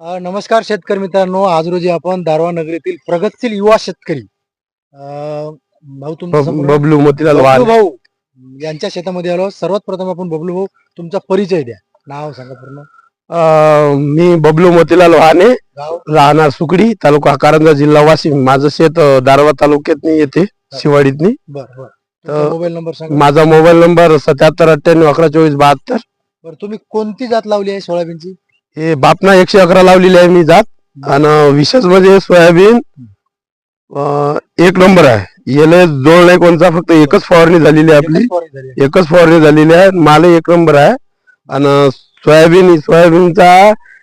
नमस्कार शेतकरी मित्रांनो. आज रोजी आपण दारवा नगरीतील प्रगतशील युवा शेतकरी अ, भाऊ तुमचं बब- संपूर्ण- बबलू मोतीलाल बबलू भाऊ यांच्या शेतामध्ये आलो. सर्वात प्रथम आपण बबलू भाऊ तुमचा परिचय द्या. नाव सांगा पूर्ण. अं, मी बबलू मोतीलाल वाहने गाव? राहणार सुकडी तालुका कारंजा जिल्हा वाशिम. माझं शेत अं, दारवा तालुक्यात येते शिवाडीतनी. बर बर. तुमचा तर- मोबाईल नंबर सांगा. माझा मोबाईल नंबर सत्याहत्तर अठ्ठ्याण्णव अकरा चोवीस बहात्तर. बरं तुम्ही कोणती जात लावली आहे सोयाबीनची? हे बापना एकशे अकरा लावलेली आहे मी जात. आणि विशेष म्हणजे सोयाबीन एक नंबर आहे. याला जोड नाही कोणता फक्त एकच फवारणी झालेली आहे आपली. एकच फवारणी झालेली आहे. माल एक नंबर आहे. आणि सोयाबीन सोयाबीनचा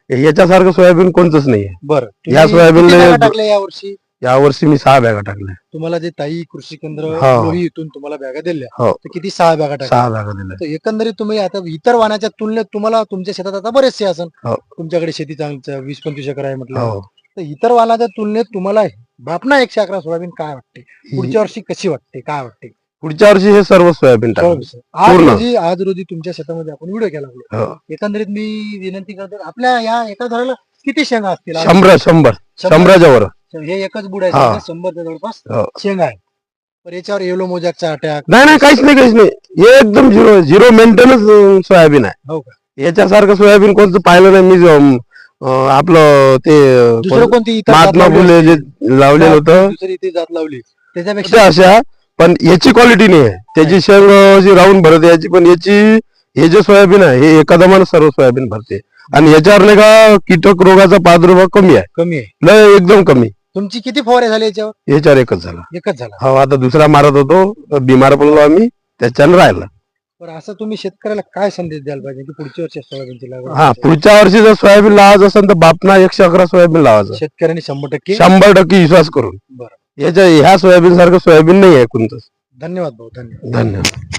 याच्यासारखं सोयाबीन कोणतंच नाही बरं. या तुम्ही सोयाबीनला- किती बॅगा टाकल्या या वर्षी या वर्षी मी सहा बॅगा टाकल्या. तुम्हाला जे ताई कृषी केंद्र हो. लोही इथून तुम्हाला बॅगा दिल्या. हो. तर किती सहा बॅगा टाकल्या? सहा बॅगा दिल्या. तर एकंदरीत तुम्ही आता इतर वाहनाच्या तुलनेत तुम्हाला तुमच्या शेतात आता बरेचसे असन हो. तुमच्याकडे शेती चांगली वीस पंचवीस एकर आहे म्हटलं. हो. तर इतर वाहनाच्या तुलनेत तुम्हाला बापना एकशे अकरा सोयाबीन काय वाटते? पुढच्या वर्षी कशी वाटते? काय वाटते? पुढच्या वर्षी हे सर्व सोयाबीन टाकलं आज पूर्ण. रोजी आज रोजी तुमच्या शेतामध्ये आपण व्हिडिओ केला हो. एकंदरीत मी विनंती करतो आपल्या या एका झाडाला किती शेंगा असतील? शंभर. शंभर. शंभराच्या वर. हे एकच बुड आहे शंभरच्या जवळपास. शेंगा आहे. तर याच्यावर येलो मोजॅकचा अटॅक नाही नाही काहीच नाही काहीच नाही. हे एकदम झिरो झिरो मेंटेनन्स सोयाबीन आहे. हो का? याच्यासारखं सोयाबीन कोणतं पाहिलं नाही मी जो, अं, आपलं ते दुसरं कोण- कोणती इतर जात महात्मा लावली फुले जे लावलेलं होतं. दुसरी ती जात लावली. त्याच्यापेक्षा अशा पण याची क्वालिटी नाही आहे. त्याची शेंग अशी राहून भरते याची पण याची हे जे सोयाबीन आहे हे एका दमानं सर्व सोयाबीन भरते. आणि याच्यावर नाही का कीटक रोगाचा प्रादुर्भाव कमी आहे. कमी आहे. लय एकदम कमी. तुमची किती फवारे झाले याच्यावर? याच्यावर एकच झाला. एकच झाला. हो आता दुसरा मारत होतो बिमार पडलो आम्ही त्याच्यानं राहिला. पण असं तुम्ही शेतकऱ्याला काय संदेश द्यायला पाहिजे की पुढच्या वर्षी सोयाबीनची लागवड हा? पुढच्या वर्षी जर सोयाबीन लावायचं असेल तर बापना एकशे अकरा सोयाबीन लावायचं. शेतकऱ्यांनी शंभर टक्के शंभर टक्के विश्वास करून. बरं. याच्या ह्या सोयाबीन सारखं सोयाबीन नाही आहे कोणतंच. धन्यवाद भाऊ धन्यवाद. धन्यवाद.